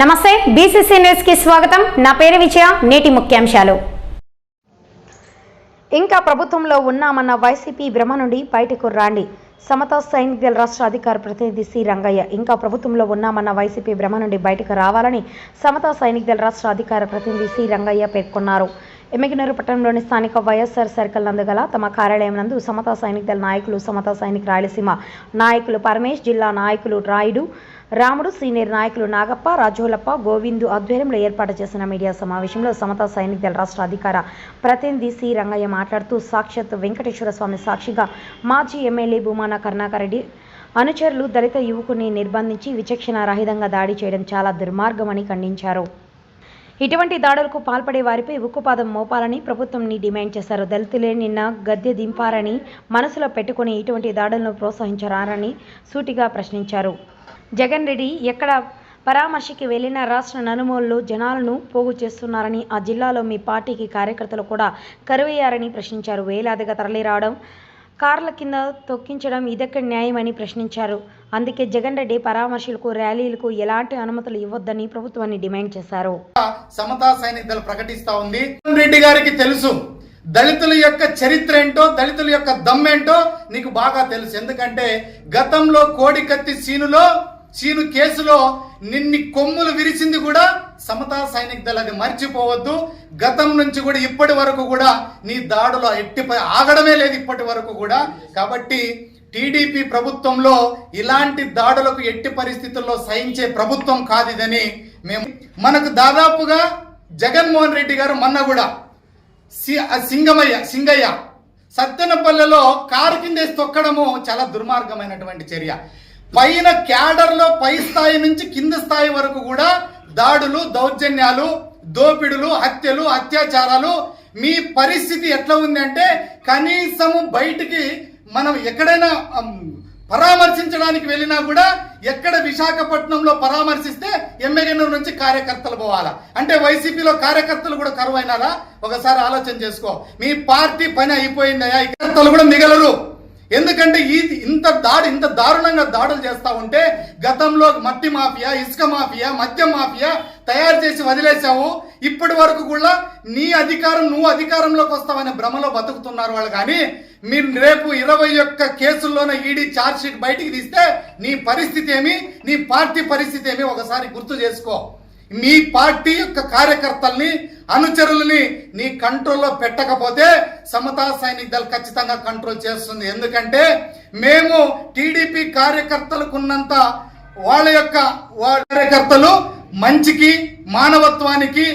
నమస్తే బీసీసీ న్యూస్కి స్వాగతం. నా పేరు విజయ నేటి ముఖ్యాంశాలు. ఇంకా ప్రభుత్వంలో ఉన్నామన్న వైసీపీ భ్రమ నుండి బయటకు రాండి. సమతా సైనిక్ దళ రాష్ట్ర అధికార ప్రతినిధి సి. రంగయ్య ఇంకా ప్రభుత్వంలో ఉన్నామన్న వైసీపీ భ్రమ నుండి బయటకు రావాలని సమతా సైనిక్ దళ రాష్ట్ర అధికార ప్రతినిధి సి. రంగయ్య పేర్కొన్నారు. ఎమ్మిగినూరు పట్టణంలోని స్థానిక వైఎస్ఆర్ సర్కిల్ నందు గల తమ కార్యాలయం నందు సమతా సైనిక దళ నాయకులు సమతా సైనిక రాయలసీమ నాయకులు పరమేష్ జిల్లా నాయకులు రాయుడు రాముడు సీనియర్ నాయకులు నాగప్ప రాజోలప్ప గోవిందు ఆధ్వర్యంలో ఏర్పాటు చేసిన మీడియా సమావేశంలో సమతా సైనిక దళ రాష్ట్ర అధికార ప్రతినిధి సి. రంగయ్య మాట్లాడుతూ సాక్షాత్ వెంకటేశ్వర స్వామి సాక్షిగా మాజీ ఎమ్మెల్యే భూమాన కరుణాకరెడ్డి అనుచరులు దళిత యువకుని నిర్బంధించి విచక్షణ రహితంగా దాడి చేయడం చాలా దుర్మార్గమని ఖండించారు. ఇటువంటి దాడులకు పాల్పడే వారిపై ఉక్కుపాదం మోపాలని ప్రభుత్వంని డిమాండ్ చేశారు. దళితులే నిన్న గద్దె దింపారని మనసులో పెట్టుకుని ఇటువంటి దాడులను ప్రోత్సహించరారని సూటిగా ప్రశ్నించారు. జగన్ రెడ్డి ఎక్కడ పరామర్శకి వెళ్ళిన రాష్ట్ర నలుమూలలో జనాలను పోగు చేస్తున్నారని ఆ జిల్లాలో మీ పార్టీకి కార్యకర్తలు కూడా కరువయ్యారని ప్రశ్నించారు. వేలాదిగా తరలిరావడం కార్ల కింద తొక్కించడం ఇదెక్కడ న్యాయమని ప్రశ్నించారు. అందుకే జగన్ రెడ్డి పరామర్శలకు ర్యాలీలకు ఎలాంటి అనుమతులు ఇవ్వొద్దని ప్రభుత్వాన్ని డిమాండ్ చేశారు. సమతా సైనిక దళ ప్రకటిస్తా ఉంది. రెడ్డి గారికి తెలుసు. దళితుల యొక్క చరిత్ర ఏంటో దళితుల యొక్క దమ్మేంటో నీకు బాగా తెలుసు. ఎందుకంటే గతంలో కోడికత్తి సీనులో సీను కేసులో నిన్ని కొమ్ములు విరిచింది కూడా సమతా సైనిక దళ అది మర్చిపోవద్దు. గతం నుంచి కూడా ఇప్పటి వరకు కూడా నీ దాడులో ఎట్టిపై ఆగడమే లేదు ఇప్పటి వరకు కూడా. కాబట్టి టీడీపీ ప్రభుత్వంలో ఇలాంటి దాడులకు ఎట్టి పరిస్థితుల్లో సహించే ప్రభుత్వం కాదు ఇదని మేము మనకు దాదాపుగా జగన్మోహన్ రెడ్డి గారు మొన్న కూడా సింగమయ్య సింగయ్య సత్తెనపల్లెలో కారు కిందేసి తొక్కడము చాలా దుర్మార్గమైనటువంటి చర్య. పైన క్యాడర్లో పై స్థాయి నుంచి కింది స్థాయి వరకు కూడా దాడులు దౌర్జన్యాలు దోపిడులు హత్యలు అత్యాచారాలు మీ పరిస్థితి ఎట్లా ఉంది అంటే కనీసము బయటికి మనం ఎక్కడైనా పరామర్శించడానికి వెళ్ళినా కూడా ఎక్కడ విశాఖపట్నంలో పరామర్శిస్తే ఎమ్మెగనూరు నుంచి కార్యకర్తలు పోవాలా? అంటే వైసీపీలో కార్యకర్తలు కూడా కరువు అయినారా ఒకసారి ఆలోచన చేసుకో. మీ పార్టీ పని అయిపోయిందయా కార్యకర్తలు కూడా మిగలరు. ఎందుకంటే ఈ ఇంత దాడి ఇంత దారుణంగా దాడులు చేస్తా ఉంటే గతంలో మట్టి మాఫియా ఇసుక మాఫియా మద్యం మాఫియా తయారు చేసి వదిలేసావు ఇప్పటి వరకు కూడా నీ అధికారం నువ్వు అధికారంలోకి వస్తావనే భ్రమలో బతుకుతున్నారు వాళ్ళు. కానీ మీరు రేపు ఇరవై ఒక్క కేసుల్లోనే ఈడీ ఛార్జ్ షీట్ బయటికి తీస్తే నీ పరిస్థితి ఏమి? నీ పార్టీ పరిస్థితి ఏమి? ఒకసారి గుర్తు చేసుకో. మీ పార్టీ యొక్క కార్యకర్తల్ని అనుచరులని నీ కంట్రోల్లో పెట్టకపోతే సమతా సైనిక దళ ఖచ్చితంగా కంట్రోల్ చేస్తుంది. ఎందుకంటే మేము టీడీపీ కార్యకర్తలకు ఉన్నంత వాళ్ళ యొక్క కార్యకర్తలు మంచికి మానవత్వానికి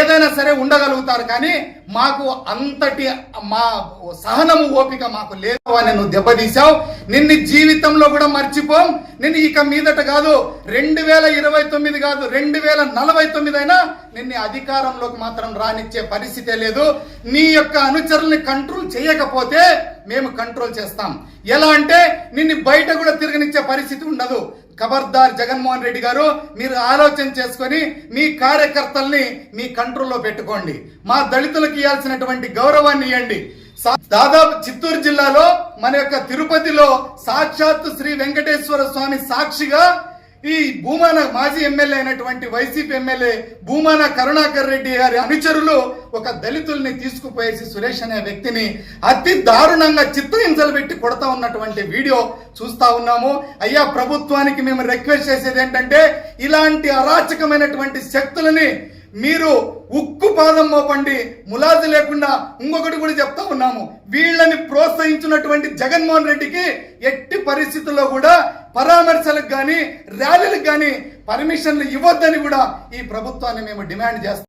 ఏదైనా సరే ఉండగలుగుతారు కానీ మాకు అంతటి మా సహనము ఓపిక మాకు లేదు అని నువ్వు దెబ్బతీసావు నిన్ను జీవితంలో కూడా మర్చిపోం. నిన్ను ఇక మీదట కాదు రెండు వేల ఇరవై తొమ్మిది కాదు రెండు వేల నలభై తొమ్మిది అయినా నిన్ను అధికారంలోకి మాత్రం రానిచ్చే పరిస్థితే లేదు. నీ యొక్క అనుచరుల్ని కంట్రోల్ చేయకపోతే మేము కంట్రోల్ చేస్తాం. ఎలా అంటే నిన్ను బయట కూడా తిరగనిచ్చే పరిస్థితి ఉండదు. ఖబర్దార్ జగన్మోహన్ రెడ్డి గారు మీరు ఆలోచన చేసుకొని మీ కార్యకర్తల్ని మీ కంట్రోల్లో పెట్టుకోండి. మా దళితులకు ఇవ్వాల్సినటువంటి గౌరవాన్ని ఇవ్వండి దాదాపు చిత్తూరు జిల్లాలో మన యొక్క తిరుపతిలో సాక్షాత్తు శ్రీ వెంకటేశ్వర స్వామి సాక్షిగా ఈ భూమాన మాజీ ఎమ్మెల్యే అయినటువంటి వైసీపీ ఎమ్మెల్యే భూమాన కరుణాకర్ రెడ్డి గారి అనుచరులు ఒక దళితుల్ని తీసుకుపోయేసి సురేష్ అనే వ్యక్తిని అతి దారుణంగా చిత్రహింసలు పెట్టి కొడతా ఉన్నటువంటి వీడియో చూస్తా ఉన్నాము. అయ్యా ప్రభుత్వానికి మేము రిక్వెస్ట్ చేసేది ఏంటంటే ఇలాంటి అరాచకమైనటువంటి శక్తులని మీరు ఉక్కు పాదం మోపండి ములాజు లేకుండా ఇంకొకటి కూడా చెప్తా ఉన్నాము. వీళ్ళని ప్రోత్సహించినటువంటి జగన్మోహన్ రెడ్డికి ఎట్టి పరిస్థితుల్లో కూడా పరామర్శలకు కానీ ర్యాలీలకు కానీ పర్మిషన్లు ఇవ్వద్దని కూడా ఈ ప్రభుత్వాన్ని మేము డిమాండ్ చేస్తాం